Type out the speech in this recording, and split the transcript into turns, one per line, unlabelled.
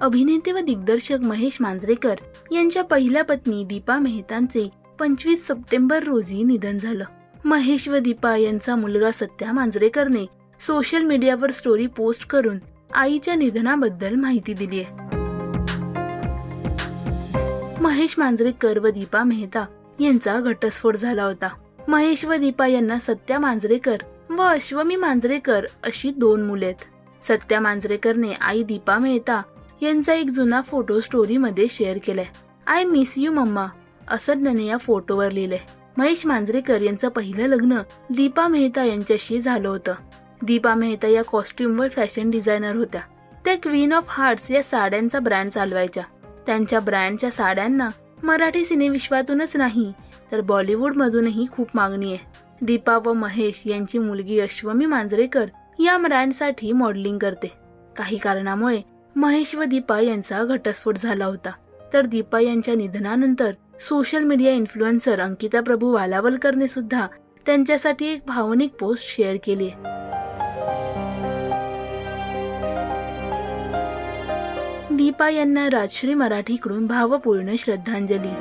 अभिनेते व दिग्दर्शक महेश मांजरेकर यांच्या पहिल्या पत्नी दीपा मेहतांचे पंचवीस सप्टेंबर रोजी निधन झालं. महेश व दीपा यांचा मुलगा सत्या मांजरेकरने सोशल मीडियावर स्टोरी पोस्ट करून आईच्या निधनाबद्दल माहिती दिली आहे महेश मांजरेकर व दीपा मेहता यांचा घटस्फोट झाला होता. महेश व दीपा यांना सत्या मांजरेकर व अश्वमी मांजरेकर अशी दोन मुले आहेत. सत्या मांजरेकरने आई दीपा मेहता यांचा एक जुना फोटो स्टोरीमध्ये शेअर केलाय. आय मिस यू मम्मा असं त्याने या फोटोवर लिहिलंय. महेश मांजरेकर यांचं पहिलं लग्न दीपा मेहता यांच्याशी झालं होतं. दीपा मेहता या कॉस्ट्युमवर फॅशन डिझायनर होत्या. त्या क्वीन ऑफ हार्ट्स या साड्यांचा ब्रँड चालवायच्या. त्यांच्या ब्रँडच्या साड्यांना मराठी सिनेविश्वातूनच नाही तर बॉलिवूडमधूनही खूप मागणी आहे. दीपा व महेश यांची मुलगी अश्वमी मांजरेकर या ब्रँडसाठी मॉडेलिंग करते. काही कारणामुळे महेश व दीपा यांचा घटस्फोट झाला होता. तर दीपा यांच्या निधनानंतर social media influencer Ankita Prabhu वालावलकरने सुद्धा त्यांच्यासाठी एक भावनिक पोस्ट शेअर केली दीपा यांना राजश्री मराठीकडून भावपूर्ण श्रद्धांजली.